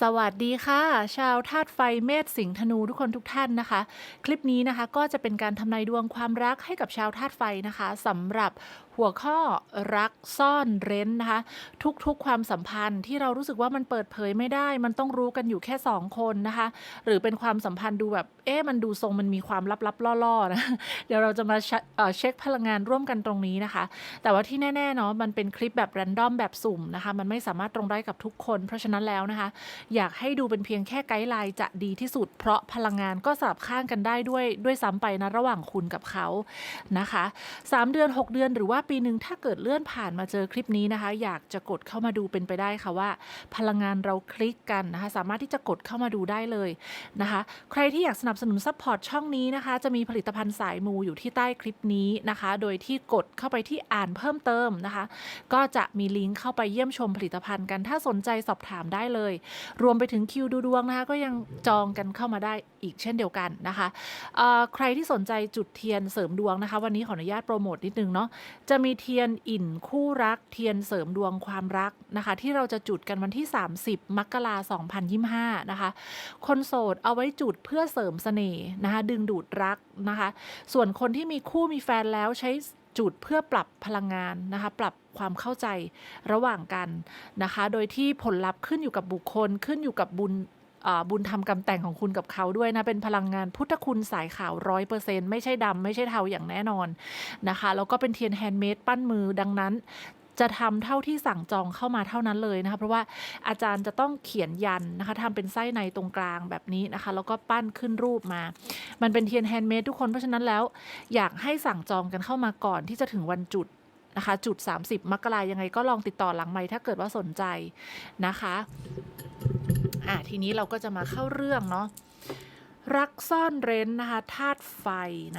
สวัสดีค่ะ ชาวธาตุไฟเมษสิงห์ธนูทุกคนทุกท่านนะคะ คลิปนี้นะคะก็จะเป็นการทำนายดวงความรักให้กับชาวธาตุไฟนะคะสำหรับ หัวข้อรักซ่อนเร้นนะคะ ทุกๆความสัมพันธ์ที่เรารู้สึกว่ามันเปิดเผยไม่ได้ มันต้องรู้กันอยู่แค่สองคนนะคะ หรือเป็นความสัมพันธ์ดูแบบเอ๊ะมันดูทรงมันมีความลับๆล่อๆนะเดี๋ยวเราจะมาเชเอ่อเช็คพลังงานร่วมกันตรงนี้นะคะ แต่ว่าที่แน่ๆเนาะมันเป็นคลิปแบบแรนดอมแบบสุ่มนะคะ มันไม่สามารถตรงได้กับทุกคน เพราะฉะนั้นแล้วนะคะ อยากให้ดูเป็นเพียงแค่ไกด์ไลน์จะดีที่สุด เพราะพลังงานก็สลับข้างกันได้ด้วยด้วยซ้ำไปนะระหว่างคุณกับเขานะคะ 3 เดือน 6 เดือนหรือว่าปีหนึ่งถ้าเกิดเลื่อนผ่านมาเจอคลิปนี้นะคะ อยากจะกดเข้ามาดูเป็นไปได้ค่ะว่า พลังงานเราคลิกกันนะคะ สามารถที่จะกดเข้ามาดูได้เลยนะคะ ใครที่อยากสนับสนุนซัพพอร์ตช่องนี้นะคะ จะมีผลิตภัณฑ์สายมูอยู่ที่ใต้คลิปนี้นะคะ โดยที่กดเข้าไปที่อ่านเพิ่มเติมนะคะ ก็จะมีลิงก์เข้าไปเยี่ยมชมผลิตภัณฑ์กัน ถ้าสนใจสอบถามได้เลย รวมไปถึงคิวดูดวงนะคะ ก็ยังจองกันเข้ามาได้อีกเช่นเดียวกันนะคะ ใครที่สนใจจุดเทียนเสริมดวงนะคะ วันนี้ขออนุญาตโปรโมทนิดนึงเนาะจะะมีเทียนอิ่นคู่รักเทียนเสริมดวงความรักนะคะ ที่เราจะจุดกันวันที่ 30 มกราคม 2025 นะคะ คนโสดเอาไว้จุดเพื่อเสริมเสน่ห์นะคะ ดึงดูดรักนะคะ ส่วนคนที่มีคู่มีแฟนแล้วใช้จุดเพื่อปรับพลังงานนะคะ ปรับความเข้าใจระหว่างกันนะคะ โดยที่ผลลัพธ์ขึ้นอยู่กับบุคคลขึ้นอยู่กับบุญ บุญทำกรรมแต่งของคุณกับเขาด้วยนะ เป็นพลังงานพุทธคุณสายขาวร้อยเปอร์เซ็นไม่ใช่ดำไม่ใช่เทาอย่างแน่นอนนะคะ แล้วก็เป็นเทียนแฮนด์เมดปั้นมือดังนั้นจะทำเท่าที่สั่งจองเข้ามาเท่านั้นเลยนะคะเพราะว่าอาจารย์จะต้องเขียนยันนะคะทำเป็นไส้ในตรงกลางแบบนี้นะคะ แล้วก็ปั้นขึ้นรูปมา มันเป็นเทียนแฮนด์เมดทุกคนเพราะฉะนั้นแล้ว อยากให้สั่งจองกันเข้ามาก่อนที่จะถึงวันจุดนะคะ จุด 30 มกรายังไงก็ลองติดต่อหลังไมค์ถ้าเกิดว่าสนใจนะคะ อะทีนี้เราก็จะมาเข้าเรื่องเนาะรักซ่อนเร้นนะคะธาตุไฟ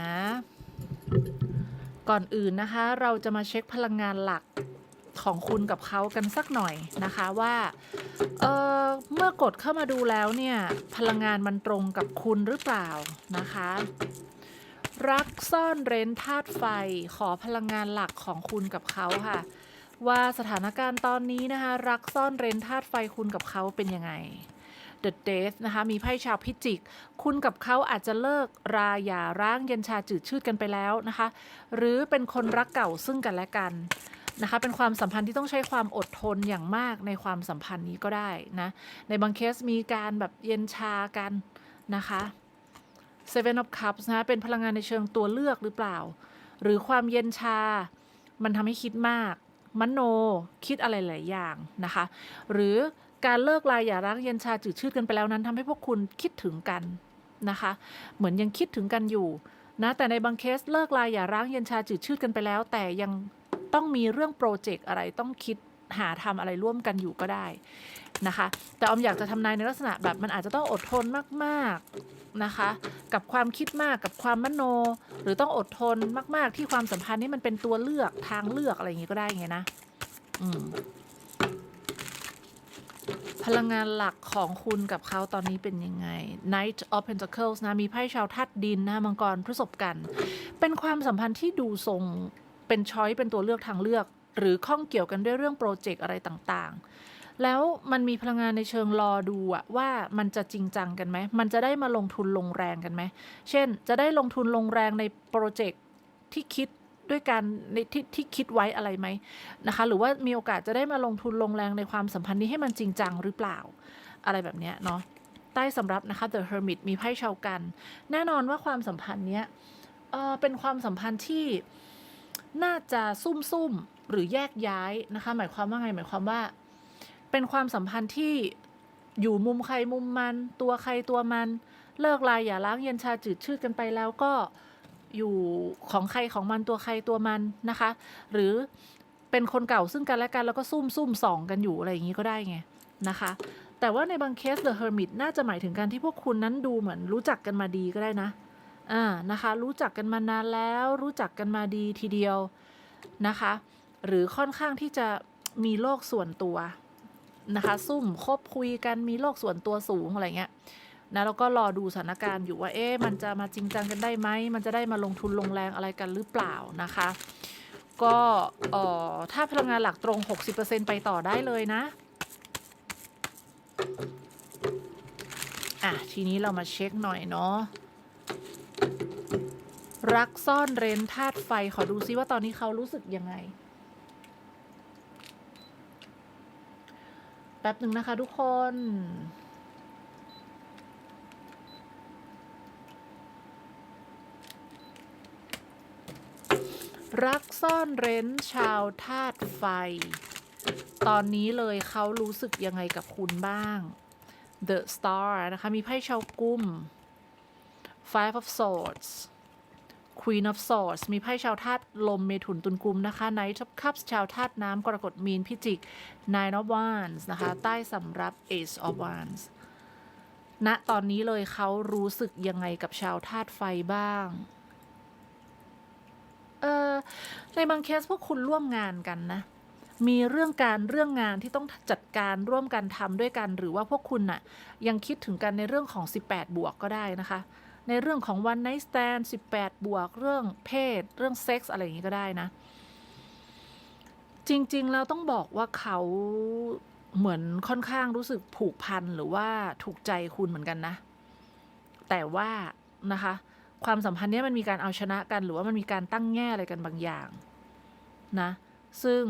นะ ก่อนอื่นนะคะ เราจะมาเช็คพลังงานหลักของคุณกับเขากันสักหน่อยนะคะว่าเออเมื่อกดเข้ามาดูแล้วเนี่ย พลังงานมันตรงกับคุณหรือเปล่านะคะ รักซ่อนเร้นธาตุไฟขอพลังงานหลักของคุณกับเขาค่ะ ว่าสถานการณ์ตอนนี้นะคะ รักซ่อนเร้นธาตุไฟคุณกับเขาเป็นยังไง The Death นะคะมีไพ่ชาวพิจิก คุณกับเขาอาจจะเลิกราหย่าร้างเย็นชาจืดชืดกันไปแล้วนะคะ หรือเป็นคนรักเก่าซึ่งกันและกันนะคะเป็นความสัมพันธ์ที่ต้องใช้ความอดทนอย่างมากในความสัมพันธ์นี้ก็ได้นะในบางเคสมีการแบบเย็นชากันนะคะ Seven of Cups นะเป็นพลังงานในเชิงตัวเลือกหรือเปล่า หรือความเย็นชา มันทำให้คิดมาก มโนคิดอะไรหลายอย่างนะคะ หรือ การเลิกลายอย่ารักเย็นชาจืดชืดกันไปแล้วนั้นทำให้พวกคุณคิดถึงกันนะคะ เหมือนยังคิดถึงกันอยู่นะแต่ในบางเคสเลิกลายอย่าร้างเย็นชาจืดชืดกันไปแล้ว แต่ยังต้องมีเรื่องโปรเจกต์อะไรต้องคิดหาทำอะไรร่วมกันอยู่ก็ได้นะคะ แต่ออมอยากจะทำนายในลักษณะแบบมันอาจจะต้องอดทนมากๆนะคะ กับความคิดมากกับความมโน หรือต้องอดทนมาก ๆ ที่ความสัมพันธ์นี้มันเป็นตัวเลือกทางเลือกอะไรอย่างงี้ก็ได้ไงนะ อืม พลังงานหลักของคุณกับเขาตอนนี้เป็นยังไง Knight of Pentacles นะ มีไพ่ชาวธาตุดินนะมังกรพฤษภกัน เป็นความสัมพันธ์ที่ดูทรงเป็นช้อยเป็นตัวเลือกทางเลือก หรือข้องเกี่ยวกันด้วยเรื่องโปรเจกต์อะไรต่างๆ แล้วมันมีพลังงานในเชิงรอดูอะว่ามันจะจริงจังกันไหม มันจะได้มาลงทุนลงแรงกันไหม เช่น จะได้ลงทุนลงแรงในโปรเจกต์ที่คิด ด้วยการในที่ที่คิดไว้อะไรไหมนะคะ หรือว่ามีโอกาสจะได้มาลงทุนลงแรงในความสัมพันธ์นี้ให้มันจริงจังหรือเปล่า อะไรแบบเนี้ยเนาะใต้สำรับนะคะ The Hermit มีไพ่ชาวกัน แน่นอนว่าความสัมพันธ์เนี้ยเออเป็นความสัมพันธ์ที่น่าจะซุ่มซุ่มๆหรือแยกย้ายนะคะ หมายความว่าไง หมายความว่า เป็นความสัมพันธ์ที่อยู่มุมใครมุมมัน ตัวใครตัวมัน เลิกลายอย่าล้างเย็นชาจืดชืดกันไปแล้วก็ อยู่ของใครของมันตัวใครตัวมันนะคะ หรือเป็นคนเก่าซึ่งกันและกันแล้วก็ซุ่มซุ่มส่องกันอยู่อะไรอย่างนี้ก็ได้ไงนะคะ แต่ว่าในบางเคส The Hermit น่าจะหมายถึงการที่พวกคุณนั้นดูเหมือนรู้จักกันมาดีก็ได้นะอ่านะคะ รู้จักกันมานานแล้วรู้จักกันมาดีทีเดียวนะคะ หรือค่อนข้างที่จะมีโลกส่วนตัวนะคะ ซุ่มคบคุยกันมีโลกส่วนตัวสูงอะไรเงี้ย นะแล้วก็รอดูสถานการณ์อยู่ว่าเอ๊ะมันจะมาจริงจังกันได้ไหมมันจะได้มาลงทุนลงแรงอะไรกันหรือเปล่านะคะ ก็ถ้าพลังงานหลักตรง 60%ไปต่อได้เลยนะอะทีนี้เรามาเช็คหน่อยเนาะรักซ่อนเร้นธาตุไฟขอดูซิว่าตอนนี้เขารู้สึกยังไง แป๊บหนึ่งนะคะทุกคน รักซ่อนเร้นชาวธาตุไฟ ตอนนี้เลยเขารู้สึกยังไงกับคุณบ้าง The Star นะคะ มีไพ่ชาวกุ้ม Five of Swords Queen of Swords มีไพ่ชาวธาตุลมเมถุนตุลกุมนะคะ Knight of Cups ชาวธาตุน้ำกรกฎมีนพิจิก Nine of Wands นะคะ ใต้สำรับ Ace of Wands ณตอนนี้เลยเขารู้สึกยังไงกับชาวธาตุไฟบ้าง เออในบางเคสพวกคุณร่วมงานกันนะ มีเรื่องการเรื่องงานที่ต้องจัดการร่วมกันทำด้วยกัน หรือว่าพวกคุณน่ะ ยังคิดถึงกันในเรื่องของ 18 บวกก็ได้นะคะ ในเรื่องของ one night stand 18 บวก เรื่องเพศ เรื่องเซ็กส์อะไรอย่างนี้ก็ได้นะ จริงๆเราต้องบอกว่าเขาเหมือนค่อนข้างรู้สึกผูกพันหรือว่าถูกใจคุณเหมือนกันนะ แต่ว่านะคะ ความสัมพันธ์เนี้ยมันมีการเอาชนะกัน หรือว่ามันมีการตั้งแง่อะไรกันบางอย่างนะ ซึ่ง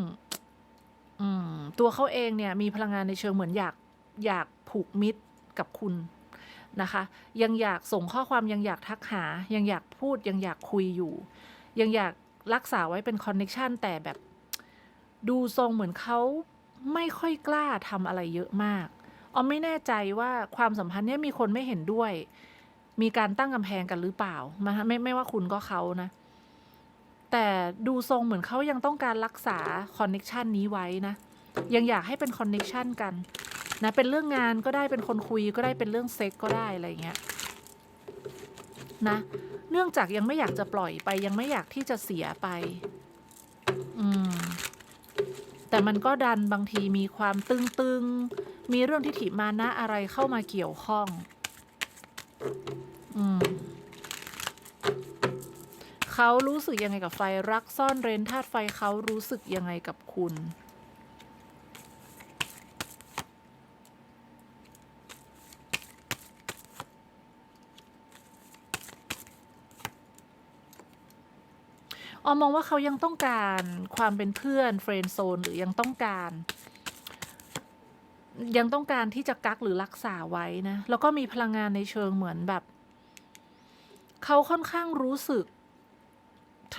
ตัวเขาเองเนี่ยมีพลังงานในเชิงเหมือนอยากอยากผูกมิตรกับคุณนะคะ ยังอยากส่งข้อความยังอยากทักหา ยังอยากพูดยังอยากคุยอยู่ ยังอยากรักษาไว้เป็นคอนเน็ชันแต่แบบ ดูทรงเหมือนเขาไม่ค่อยกล้าทำอะไรเยอะมากออมไม่แน่ใจว่าความสัมพันธ์เนี้ยมีคนไม่เห็นด้วย มีการตั้งกำแพงกันหรือเปล่ามาไม่ไม่ว่าคุณก็เขานะ แต่ดูทรงเหมือนเขายังต้องการรักษาคอนเน็ชันนี้ไว้นะ ยังอยากให้เป็นคอนเน็ชันกันนะเป็นเรื่องงานก็ได้เป็นคนคุยก็ได้เป็นเรื่องเซ็กก็ได้อะไรเงี้ยนะเนื่องจากยังไม่อยากจะปล่อยไป ยังไม่อยากที่จะเสียไป อืม แต่มันก็ดันบางทีมีความตึงๆ มีเรื่องทิฐิมานะอะไรเข้ามาเกี่ยวข้อง เขารู้สึกยังไงกับไฟรักซ่อนเร้นธาตุไฟเขารู้สึกยังไงกับคุณออมมองว่าเขายังต้องการความเป็นเพื่อนเฟรนด์โซนหรือยังต้องการ ยังต้องการที่จะกักหรือรักษาไว้นะ แล้วก็มีพลังงานในเชิงเหมือนแบบ เขาค่อนข้างรู้สึก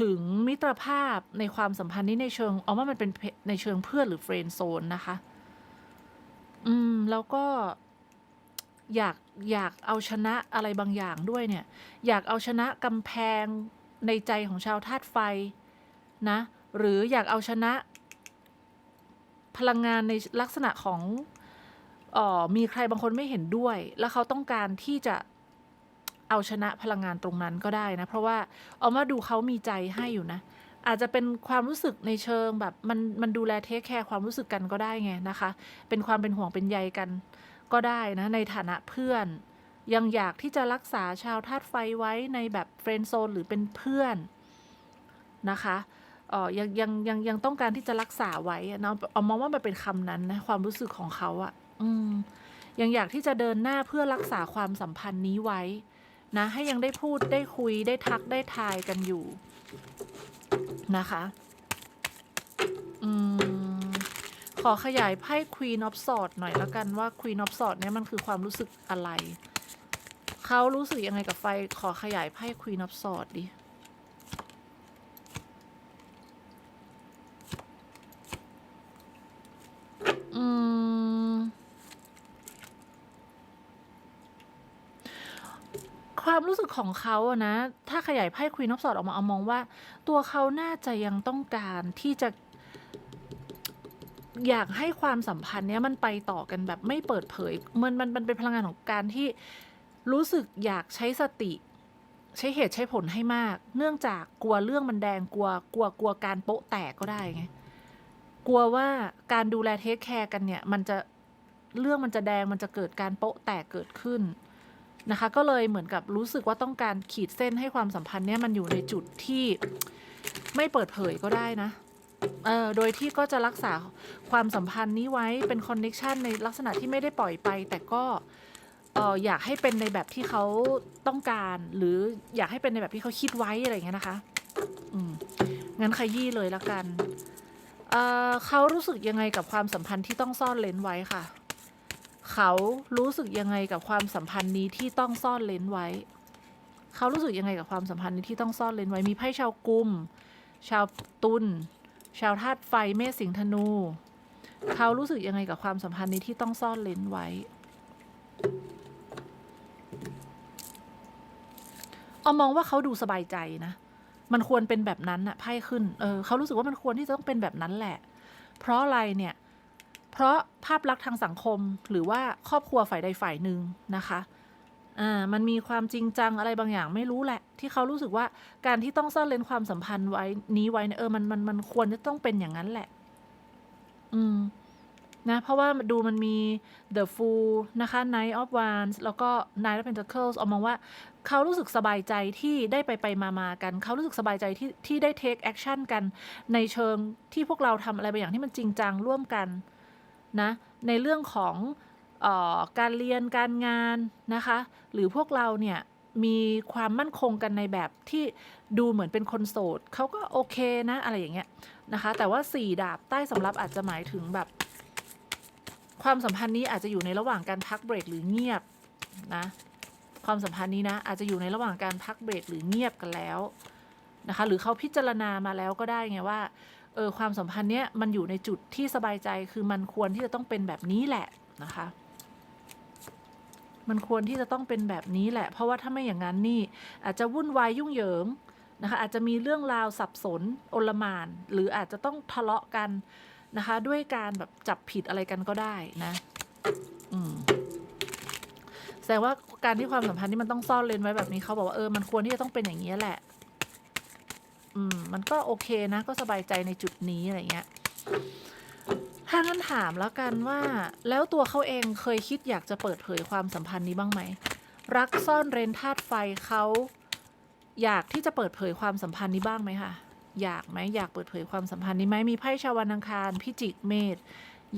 ถึงมิตรภาพในความสัมพันธ์นี้ในเชิงเอาว่ามันเป็นในเชิงเพื่อนหรือเฟรนด์โซนนะคะ อืม แล้วก็อยากอยากเอาชนะอะไรบางอย่างด้วยเนี่ย อยากเอาชนะกำแพงในใจของชาวธาตุไฟนะ หรืออยากเอาชนะ พลังงานในลักษณะของออมีใครบางคนไม่เห็นด้วย แล้วเขาต้องการที่จะ เอาชนะพลังงานตรงนั้นก็ได้นะ เพราะว่าเอามาดูเขามีใจให้อยู่นะ อาจจะเป็นความรู้สึกในเชิงแบบมันมันดูแลเทคแคร์ความรู้สึกกันก็ได้ไงนะคะ เป็นความเป็นห่วงเป็นใยกันก็ได้นะ ในฐานะเพื่อน ยังอยากที่จะรักษาชาวธาตุไฟไว้ในแบบเฟรนด์โซนหรือเป็นเพื่อนนะคะเออยังยังยังยังต้องการที่จะรักษาไว้เนาะเอามองว่ามันเป็นคำนั้นนะความรู้สึกของเขาอะ อืมยังอยากที่จะเดินหน้าเพื่อรักษาความสัมพันธ์นี้ไว้ นะให้ยังได้พูดได้คุยได้ทักได้ทายกันอยู่นะคะ อืม ขอขยายไพ่ Queen of Swords หน่อยแล้วกันว่า Queen of Swords เนี่ยมันคือความรู้สึกอะไร เขารู้สึกยังไงกับไฟ ขอขยายไพ่ Queen of Swords ดิ อืม ความรู้สึก ของเขาอะนะ ถ้าขยายไพ่ควีนออฟสอดออกมาเอามองว่า ตัวเขาน่าจะยังต้องการที่จะ อยากให้ความสัมพันธ์เนี้ยมันไปต่อกันแบบไม่เปิดเผย มันมันมันเป็นพลังงานของการที่รู้สึกอยากใช้สติ ใช้เหตุใช้ผลให้มาก เนื่องจากกลัวเรื่องมันแดงกลัวกลัวกลัวการโป๊ะแตกก็ได้ไงกลัวว่าการดูแลเทคแคร์กันเนี่ย มันจะเรื่องมันจะแดงมันจะเกิดการโป๊ะแตกเกิดขึ้น นะคะ ก็เลยเหมือนกับรู้สึกว่าต้องการขีดเส้นให้ความสัมพันธ์เนี่ยมันอยู่ในจุดที่ไม่เปิดเผยก็ได้นะเออโดยที่ก็จะรักษาความสัมพันธ์นี้ไว้เป็นคอนเน็ชันในลักษณะที่ไม่ได้ปล่อยไป แต่ก็เอออยากให้เป็นในแบบที่เขาต้องการ หรืออยากให้เป็นในแบบที่เขาคิดไว้อะไรอย่างเงี้ยนะคะ อืมงั้นขยี้เลยละกันเอ่อเขารู้สึกยังไงกับความสัมพันธ์ที่ต้องซ่อนเลนไว้ค่ะ เขารู้สึกยังไงกับความสัมพันธ์นี้ที่ต้องซ่อนเลนไว้ เขารู้สึกยังไงกับความสัมพันธ์นี้ที่ต้องซ่อนเลนไว้ มีไพ่ชาวกุม ชาวตุล ชาวธาตุไฟ เมษสิงธนู เขารู้สึกยังไงกับความสัมพันธ์นี้ที่ต้องซ่อนเลนไว้เอามองว่าเขาดูสบายใจนะ มันควรเป็นแบบนั้นอะไพ่ขึ้น เออ เขารู้สึกว่ามันควรที่จะต้องเป็นแบบนั้นแหละ เพราะอะไรเนี่ยเพราะภาพลักษณ์ทางสังคมหรือว่าครอบครัวฝ่ายใดฝ่ายหนึ่งนะคะอ่ามันมีความจริงจังอะไรบางอย่างไม่รู้แหละ ที่เขารู้สึกว่าการที่ต้องซ่อนเลนความสัมพันธ์ไว้นี้ไว้เนี่ยเออมันมันมันควรจะต้องเป็นอย่างนั้นแหละ อืมนะเพราะว่าดูมันมี The Fool นะคะ Knight of Wands แล้วก็ Knight of Pentacles เอามองว่าเขารู้สึกสบายใจที่ได้ไปไปมามากัน เขารู้สึกสบายใจที่ที่ได้ take action กันในเชิงที่พวกเราทำอะไรบางอย่างที่มันจริงจังร่วมกัน นะในเรื่องของออการเรียนการงานนะคะ หรือพวกเราเนี่ยมีความมั่นคงกันในแบบที่ดูเหมือนเป็นคนโสดเขาก็โอเคนะอะไรอย่างเงี้ยนะคะ แต่ว่าสี่ดาบใต้สำรับอาจจะหมายถึงแบบ ความสัมพันธ์นี้อาจจะอยู่ในระหว่างการพักเบรกหรือเงียบนะความสัมพันธ์นี้นะอาจจะอยู่ในระหว่างการพักเบรกหรือเงียบกันแล้วนะคะ หรือเขาพิจารณามาแล้วก็ได้ไงว่า เออความสัมพันธ์เนี้ยมันอยู่ในจุดที่สบายใจคือมันควรที่จะต้องเป็นแบบนี้แหละนะคะ มันควรที่จะต้องเป็นแบบนี้แหละ เพราะว่าถ้าไม่อย่างนั้นนี่ อาจจะวุ่นวายยุ่งเหยิงนะคะอาจจะมีเรื่องราวสับสนโอลมาน หรืออาจจะต้องทะเลาะกันนะคะ ด้วยการแบบจับผิดอะไรกันก็ได้นะอืมแสดงว่าการที่ความสัมพันธ์ที่มันต้องซ่อนเลนไว้แบบนี้เขาบอกว่าเออมันควรที่จะต้องเป็นอย่างนี้แหละ อืมมันก็โอเคนะ ก็สบายใจในจุดนี้อะไรเงี้ยถ้างั้นถามแล้วกันว่า แล้วตัวเขาเองเคยคิดอยากจะเปิดเผยความสัมพันธ์นี้บ้างไหม รักซ่อนเร้นธาตุไฟเขาอยากที่จะเปิดเผยความสัมพันธ์นี้บ้างไหมคะอยากไหมอยากเปิดเผยความสัมพันธ์นี้ไหมมีไพ่ชาววันอังคารพิจิกเมษ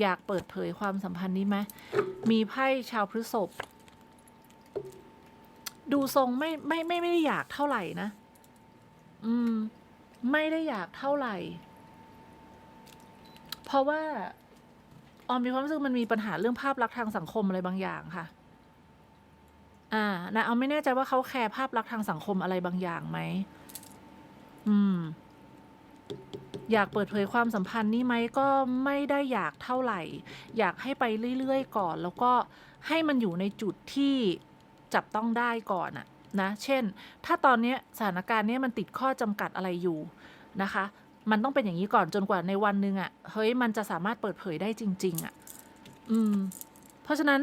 อยากเปิดเผยความสัมพันธ์นี้ไหมมีไพ่ชาวพฤษภดูทรงไม่ไม่ไม่ไม่ได้อยากเท่าไหร่นะ อืม ไม่ได้อยากเท่าไหร่ เพราะว่าออมมีความรู้สึกมันมีปัญหาเรื่องภาพลักษณ์ทางสังคมอะไรบางอย่างค่ะ อ่า นะเอาไม่แน่ใจว่าเขาแคร์ภาพลักษณ์ทางสังคมอะไรบางอย่างไหม อืม อยากเปิดเผยความสัมพันธ์นี้ไหมก็ไม่ได้อยากเท่าไหร่ อยากให้ไปเรื่อยๆก่อน แล้วก็ให้มันอยู่ในจุดที่จับต้องได้ก่อนอะ นะ เช่น ถ้าตอนนี้สถานการณ์นี้มันติดข้อจำกัดอะไรอยู่นะคะ มันต้องเป็นอย่างนี้ก่อนจนกว่าในวันหนึ่งอะเฮ้ย มันจะสามารถเปิดเผยได้จริง ๆอะอืม เพราะฉะนั้น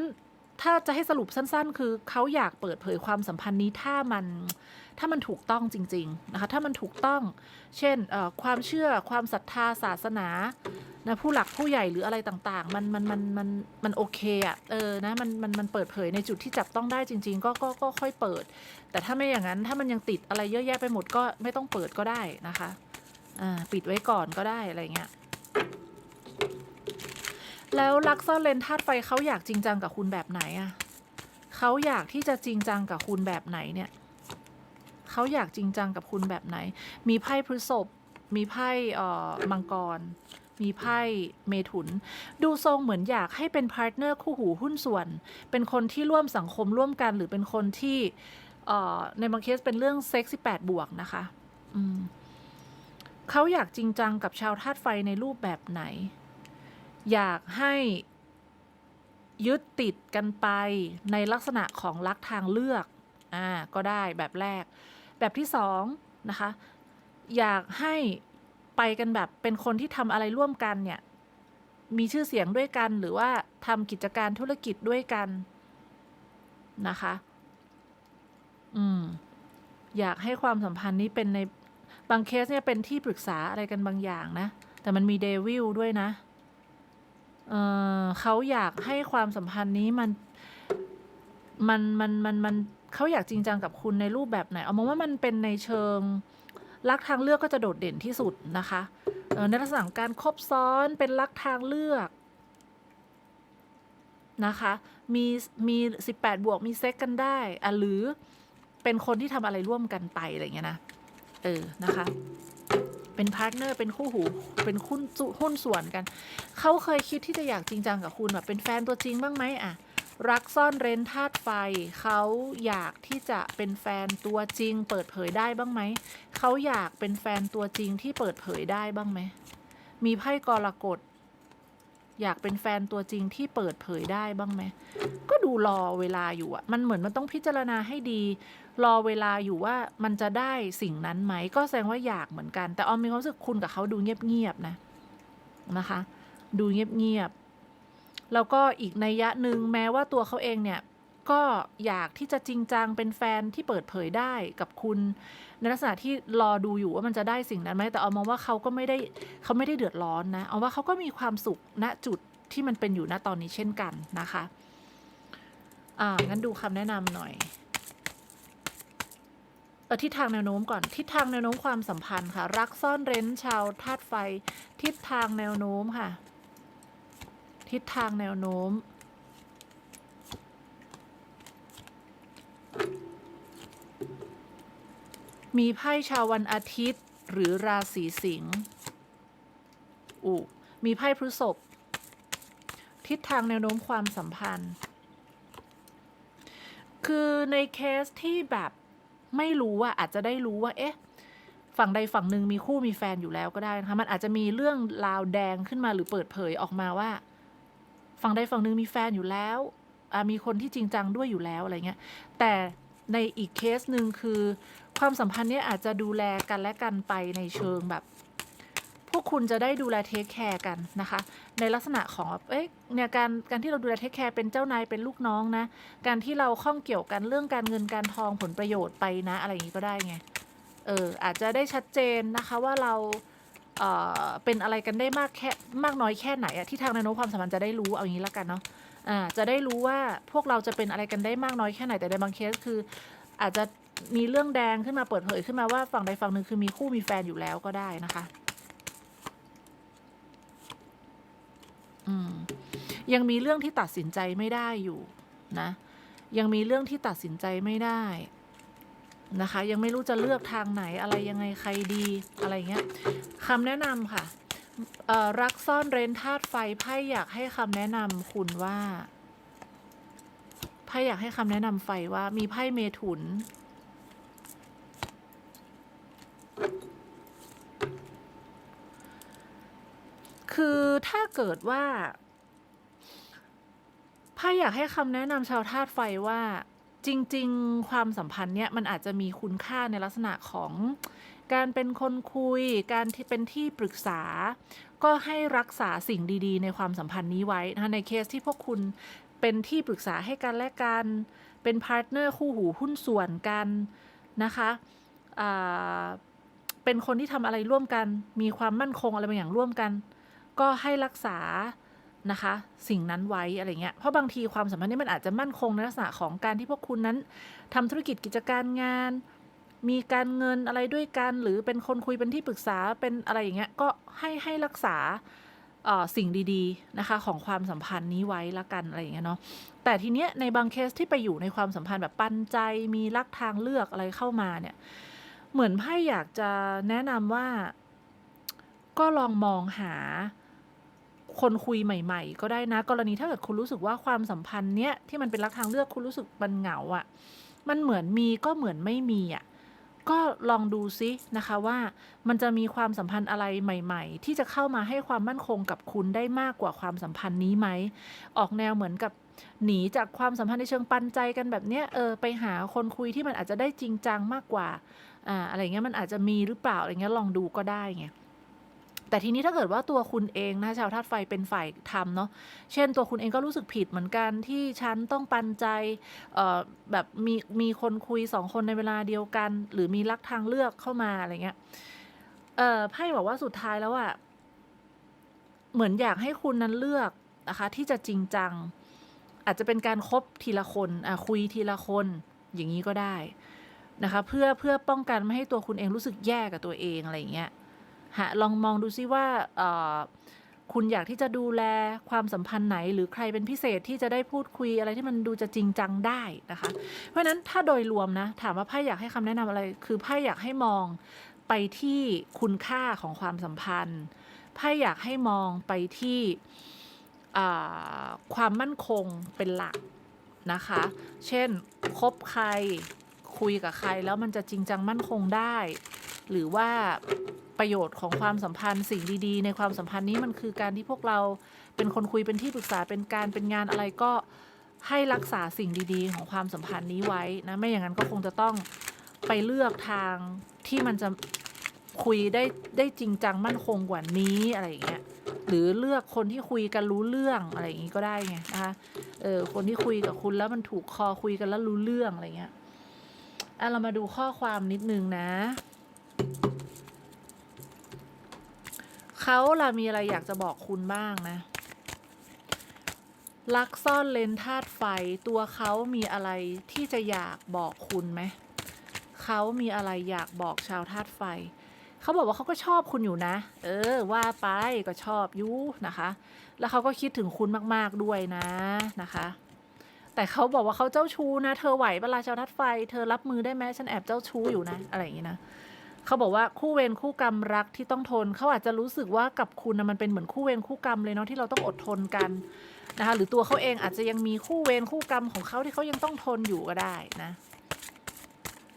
ถ้าจะให้สรุปสั้น ๆ คือเขาอยากเปิดเผยความสัมพันธ์นี้ถ้ามันถ้ามันถูกต้องจริง ๆ นะคะ ถ้ามันถูกต้อง เช่นความเชื่อความศรัทธาศาสนานะผู้หลักผู้ใหญ่หรืออะไรต่างๆ มันมันมันมันมันโอเคอะเออนะมันมันมันเปิดเผยในจุดที่จับต้องได้จริง ๆ ก็ก็ก็ค่อยเปิด แต่ถ้าไม่อย่างนั้นถ้ามันยังติดอะไรเยอะแยะไปหมดก็ไม่ต้องเปิดก็ได้นะคะอ่าปิดไว้ก่อนก็ได้อะไรเงี้ย แล้วรักซ่อนเลนธาตุไฟเขาอยากจริงจังกับคุณแบบไหนอะเขาอยากที่จะจริงจังกับคุณแบบไหนเนี่ยเขาอยากจริงจังกับคุณแบบไหน มีไพ่พฤษภมีไพ่เอ่อมังกร มีไพ่เมถุน ดูทรงเหมือนอยากให้เป็นพาร์ทเนอร์คู่หูหุ้นส่วน เป็นคนที่ร่วมสังคมร่วมกัน หรือเป็นคนที่เอ่อในบางเคสเป็นเรื่องเซ็กซิแปดบวกนะคะอืมเขาอยากจริงจังกับชาวธาตุไฟในรูปแบบไหน อยากให้ยึดติดกันไปในลักษณะของรักทางเลือก อ่า ก็ได้แบบแรก แบบที่สองนะคะ อยากให้ไปกันแบบเป็นคนที่ทำอะไรร่วมกันเนี่ย มีชื่อเสียงด้วยกันหรือว่าทำกิจการธุรกิจด้วยกันนะคะ อืม อยากให้ความสัมพันธ์นี้เป็นในบางเคสเนี่ยเป็นที่ปรึกษาอะไรกันบางอย่างนะ แต่มันมีเดวิลด้วยนะ เออเขาอยากให้ความสัมพันธ์นี้มันมันมันมันมันเขาอยากจริงจังกับคุณในรูปแบบไหน เอามองว่ามันเป็นในเชิงรักทางเลือกก็จะโดดเด่นที่สุดนะคะในลักษณะการคบซ้อนเป็นรักทางเลือกนะคะมีมี18บวกมีเซ็กกันได้อะหรือเป็นคนที่ทำอะไรร่วมกันไปอะไรเงี้ยนะ เออ นะคะ เป็นพาร์ทเนอร์ เป็นคู่หู เป็นหุ้นสุหุ้นส่วนกัน เขาเคยคิดที่จะอยากจริงจังกับคุณแบบเป็นแฟนตัวจริงบ้างไหมอะรักซ่อนเร้นธาตุไฟ เขาอยากที่จะเป็นแฟนตัวจริง เปิดเผยได้บ้างไหม เขาอยากเป็นแฟนตัวจริงที่เปิดเผยได้บ้างไหม มีไพ่กรกฎอยากเป็นแฟนตัวจริงที่เปิดเผยได้บ้างไหม ก็ดูรอเวลาอยู่อะมันเหมือนมันต้องพิจารณาให้ดี รอเวลาอยู่ว่ามันจะได้สิ่งนั้นไหม ก็แสดงว่าอยากเหมือนกัน แต่ออมมีความรู้สึกคุณกับเขาดูเงียบๆนะนะคะ ดูเงียบๆแล้วก็อีกในยะหนึ่งแม้ว่าตัวเขาเองเนี่ยก็อยากที่จะจริงจังเป็นแฟนที่เปิดเผยได้กับคุณในลักษณะที่รอดูอยู่ว่ามันจะได้สิ่งนั้นไหมแต่เอามองว่าเขาก็ไม่ได้เขาไม่ได้เดือดร้อนนะเอาว่าเขาก็มีความสุขณจุดที่มันเป็นอยู่ณตอนนี้เช่นกันนะคะอ่างั้นดูคำแนะนำหน่อย เออทิศทางแนวโน้มก่อนทิศทางแนวโน้มความสัมพันธ์ค่ะ รักซ่อนเร้นชาวธาตุไฟ ทิศทางแนวโน้มค่ะ ทิศทางแนวโน้ม มีไพ่ชาววันอาทิตย์ หรือราศีสิงห์อูมีไพ่พฤษภทิศทางแนวโน้มความสัมพันธ์ คือในเคสที่แบบ ไม่รู้ว่าอาจจะได้รู้ว่า เอ๊ะ ฝั่งใดฝั่งหนึ่งมีคู่มีแฟนอยู่แล้วก็ได้นะคะมันอาจจะมีเรื่องราวแดงขึ้นมาหรือเปิดเผยออกมาว่า ฝั่งใดฝั่งหนึ่งมีแฟนอยู่แล้วมีคนที่จริงจังด้วยอยู่แล้วอะไรเงี้ย แต่ในอีกเคสหนึ่งคือ ความสัมพันธ์เนี้ยอาจจะดูแลกันและกันไปในเชิงแบบ วกคุณจะได้ดูแลเทคแคร์กันนะคะ ในลักษณะของแบบเอ๊ะเนี่ยการการที่เราดูแลเทคแคร์เป็นเจ้านายเป็นลูกน้องนะ การที่เราข้องเกี่ยวกันเรื่องการเงินการทองผลประโยชน์ไปนะ อะไรอย่างนี้ก็ได้ไงเอออาจจะได้ชัดเจนนะคะว่าเราเอ่อเป็นอะไรกันได้มากแค่มากน้อยแค่ไหนอะที่ทางแนวโนความสัมพันธ์จะได้รู้เอาอย่างนี้ละกันเนาะอ่าจะได้รู้ว่าพวกเราจะเป็นอะไรกันได้มากน้อยแค่ไหนแต่ในบางเคสคือ อาจจะมีเรื่องแดงขึ้นมาเปิดเผยขึ้นมาว่าฝั่งใดฝั่งหนึ่งคือมีคู่มีแฟนอยู่แล้วก็ได้นะคะ อืม ยังมีเรื่องที่ตัดสินใจไม่ได้อยู่นะ ยังมีเรื่องที่ตัดสินใจไม่ได้นะคะ ยังไม่รู้จะเลือกทางไหนอะไรยังไงใครดีอะไรเงี้ยคำแนะนำค่ะรักซ่อนเร้นธาตุไฟไพ่อยากให้คำแนะนำคุณว่าไพ่อยากให้คำแนะนำไฟว่ามีไพ่เมถุน คือถ้าเกิดว่าไพ่อยากให้คำแนะนำชาวธาตุไฟว่าจริง ๆ ความสัมพันธ์เนี้ยมันอาจจะมีคุณค่าในลักษณะของการเป็นคนคุย การที่เป็นที่ปรึกษา ก็ให้รักษาสิ่งดี ๆ ในความสัมพันธ์นี้ไว้นะในเคสที่พวกคุณเป็นที่ปรึกษาให้กันและกัน เป็นพาร์ทเนอร์คู่หูหุ้นส่วนกันนะคะเป็นคนที่ทำอะไรร่วมกัน มีความมั่นคงอะไรบางอย่างร่วมกัน ก็ให้รักษานะคะ สิ่งนั้นไว้อะไรเงี้ยเพราะบางทีความสัมพันธ์นี้มันอาจจะมั่นคงในลักษณะของการที่พวกคุณนั้นทำธุรกิจกิจการงาน มีการเงินอะไรด้วยกัน หรือเป็นคนคุยเป็นที่ปรึกษาเป็นอะไรอย่างเงี้ยก็ให้ให้รักษาสิ่งดีๆนะคะของความสัมพันธ์นี้ไว้ละกันอะไรอย่างเงี้ยเนาะแต่ทีเนี้ยในบางเคสที่ไปอยู่ในความสัมพันธ์แบบปันใจมีรักทางเลือกอะไรเข้ามาเนี่ยเหมือนไพ่อยากจะแนะนำว่าก็ลองมองหา คนคุยใหม่ๆ ก็ได้นะ กรณีถ้าเกิดคุณรู้สึกว่าความสัมพันธ์เนี้ยที่มันเป็นรักทางเลือกคุณรู้สึกมันเหงาอะ่ะ มันเหมือนมีก็เหมือนไม่มีอะ่ะก็ลองดูซินะคะว่ามันจะมีความสัมพันธ์อะไรใหม่ ๆ ที่จะเข้ามาให้ความมั่นคงกับคุณได้มากกว่าความสัมพันธ์นี้ไหม ออกแนวเหมือนกับหนีจากความสัมพันธ์ในเชิงปันใจกันแบบเนี้ยเออไปหาคนคุยที่มันอาจจะได้จริงจังมากกว่าอ่าอะไรเงี้ยมันอาจจะมีหรือเปล่าอะไรเงี้ยลองดูก็ได้ไง แต่ทีนี้ถ้าเกิดว่าตัวคุณเองนะชาวธาตุไฟเป็นฝ่ายทำเนาะเช่นตัวคุณเองก็รู้สึกผิดเหมือนกันที่ฉันต้องปันใจแบบมีมีคนคุยสองคนในเวลาเดียวกัน หรือมีรักทางเลือกเข้ามาอะไรเงี้ยไพ่บอกว่าสุดท้ายแล้วอะเหมือนอยากให้คุณนั้นเลือกนะคะที่จะจริงจัง อาจจะเป็นการคบทีละคนคุยทีละคนอย่างนี้ก็ได้นะคะเพื่อเพื่อป้องกันไม่ให้ตัวคุณเองรู้สึกแย่กับตัวเองอะไรอย่างเงี้ย ฮะลองมองดูซิว่าคุณอยากที่จะดูแลความสัมพันธ์ไหน หรือใครเป็นพิเศษที่จะได้พูดคุยอะไรที่มันดูจะจริงจังได้นะคะ เพราะฉะนั้นถ้าโดยรวมนะ ถามว่าไพ่อยากให้คำแนะนำอะไร คือไพ่อยากให้มองไปที่คุณค่าของความสัมพันธ์ไพ่อยากให้มองไปที่ความมั่นคงเป็นหลักนะคะ เช่นคบใครคุยกับใครแล้วมันจะจริงจังมั่นคงได้ หรือว่า ประโยชน์ของความสัมพันธ์สิ่งดีๆ ในความสัมพันธ์นี้มันคือการที่พวกเราเป็นคนคุยเป็นที่ปรึกษาเป็นการเป็นงานอะไรก็ให้รักษาสิ่งดีๆ ของความสัมพันธ์นี้ไว้นะไม่อย่างนั้นก็คงจะต้องไปเลือกทางที่มันจะคุยได้ได้จริงจังมั่นคงกว่านี้อะไรอย่างเงี้ยหรือเลือกคนที่คุยกันรู้เรื่องอะไรอย่างงี้ก็ได้ไงนะคะเออคนที่คุยกับคุณแล้วมันถูกคอคุยกันแล้วรู้เรื่องอะไรเงี้ยอะเรามาดูข้อความนิดนึงนะ เขาล่ะมีอะไรอยากจะบอกคุณบ้างนะ ลักซ่อนเลนธาตุไฟตัวเขามีอะไรที่จะอยากบอกคุณไหมเขามีอะไรอยากบอกชาวธาตุไฟ เขาบอกว่าเขาก็ชอบคุณอยู่นะ เออ ว่าไปก็ชอบอยุนะคะ แล้วเขาก็คิดถึงคุณมากๆด้วยนะนะคะ แต่เขาบอกว่าเขาเจ้าชู้นะ เธอไหวเวลาชาวธาตุไฟ เธอรับมือได้ไหมฉันแอบเจ้าชู้อยู่นะ อะไรอย่างนี้นะ เขาบอกว่าคู่เวรคู่กรรมรักที่ต้องทนเขาอาจจะรู้สึกว่ากับคุณนะมันเป็นเหมือนคู่เวรคู่กรรมเลยเนาะที่เราต้องอดทนกันนะคะหรือตัวเขาเองอาจจะยังมีคู่เวรคู่กรรมของเขาที่เขายังต้องทนอยู่ก็ได้นะ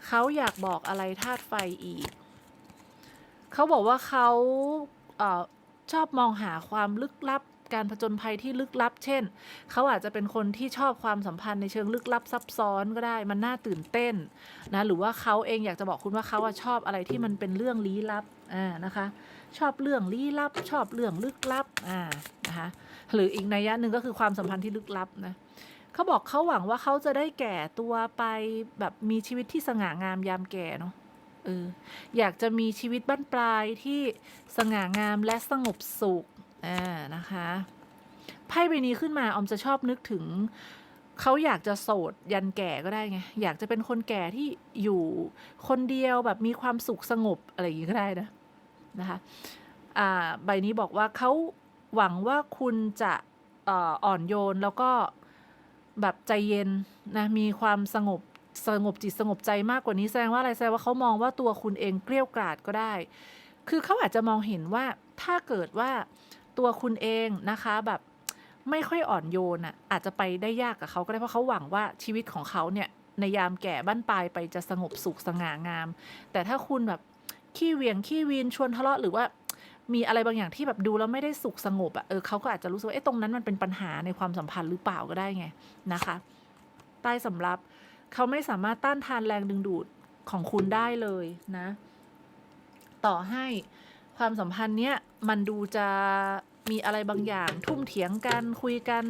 เขาอยากบอกอะไรธาตุไฟอีกเขาบอกว่าเขาเออชอบมองหาความลึกลับ การผจญภัยที่ลึกลับ เช่น เขาอาจจะเป็นคนที่ชอบความสัมพันธ์ในเชิงลึกลับซับซ้อนก็ได้ มันน่าตื่นเต้นนะหรือว่าเขาเองอยากจะบอกคุณว่าเขาชอบอะไรที่มันเป็นเรื่องลี้ลับอ่านะคะชอบเรื่องลี้ลับ ชอบเรื่องลึกลับอ่านะคะหรืออีกนัยยะหนึ่งก็คือความสัมพันธ์ที่ลึกลับนะเขาบอกเขาหวังว่าเขาจะได้แก่ตัวไปแบบมีชีวิตที่สง่างามยามแก่เนาะเอออยากจะมีชีวิตบ้านปลายที่สง่างามและสงบสุข อ่านะคะไพ่ใบนี้ขึ้นมาออมจะชอบนึกถึงเขาอยากจะโสดยันแก่ก็ได้ไง อยากจะเป็นคนแก่ที่อยู่คนเดียวแบบมีความสุขสงบอะไรอย่างนี้ก็ได้นะนะคะอ่าใบนี้บอกว่าเขาหวังว่าคุณจะอ่ออ่อนโยนแล้วก็แบบใจเย็นนะมีความสงบสงบจิตสงบใจมากกว่านี้แสดงว่าอะไรแสดงว่าเขามองว่าตัวคุณเองเกลี้ยกล่อดก็ได้ คือเขาอาจจะมองเห็นว่าถ้าเกิดว่า ตัวคุณเองนะคะแบบไม่ค่อยอ่อนโยนอะอาจจะไปได้ยากกับเขาก็ได้เพราะเขาหวังว่าชีวิตของเขาเนี่ยในยามแก่บ้านปลายไปจะสงบสุขสง่างาม แต่ถ้าคุณแบบขี้เวียงขี้วีนชวนทะเลาะหรือว่ามีอะไรบางอย่างที่แบบดูแล้วไม่ได้สุขสงบอะเออเขาก็อาจจะรู้สึกว่าเอ๊ะตรงนั้นมันเป็นปัญหาในความสัมพันธ์หรือเปล่าก็ได้ไงนะคะใต้สำรับเขาไม่สามารถต้านทานแรงดึงดูดของคุณได้เลยนะ ต่อให้ความสัมพันธ์เนี้ย มันดูจะมีอะไรบางอย่างทุ่มเถียงกันคุยกัน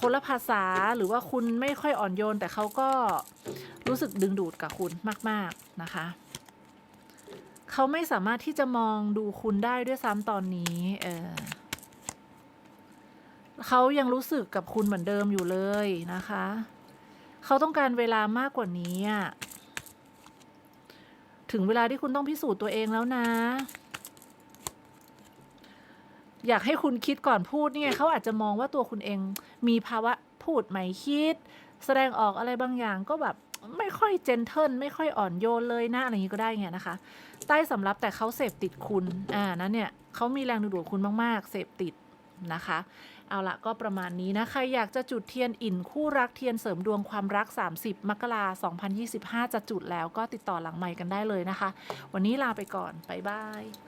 คนละภาษาหรือว่าคุณไม่ค่อยอ่อนโยน แต่เขาก็รู้สึกดึงดูดกับคุณมาก ๆ นะคะ เขาไม่สามารถที่จะมองดูคุณได้ด้วยซ้ำตอนนี้ เออเขายังรู้สึกกับคุณเหมือนเดิมอยู่เลยนะคะ เขาต้องการเวลามากกว่านี้อะถึงเวลาที่คุณต้องพิสูจน์ตัวเองแล้วนะ อยากให้คุณคิดก่อนพูดนี่ไงเขาอาจจะมองว่าตัวคุณเองมีภาวะพูดไม่คิด แสดงออกอะไรบางอย่างก็แบบไม่ค่อยเจนเทิลไม่ค่อยอ่อนโยนเลยนะอะไรอย่างนี้ก็ได้ไงนะคะ ใต้สำรับแต่เขาเสพติดคุณอ่านั้นเนี่ยเขามีแรงดึงดูดคุณมากๆ เสพติดนะคะ เอาละก็ประมาณนี้นะใครอยากจะจุดเทียนอิ่นคู่รักเทียนเสริมดวงความรัก 30 มกราคม2025 จะจุดแล้วก็ติดต่อหลังใหม่กันได้เลยนะคะ วันนี้ลาไปก่อน บ๊ายบาย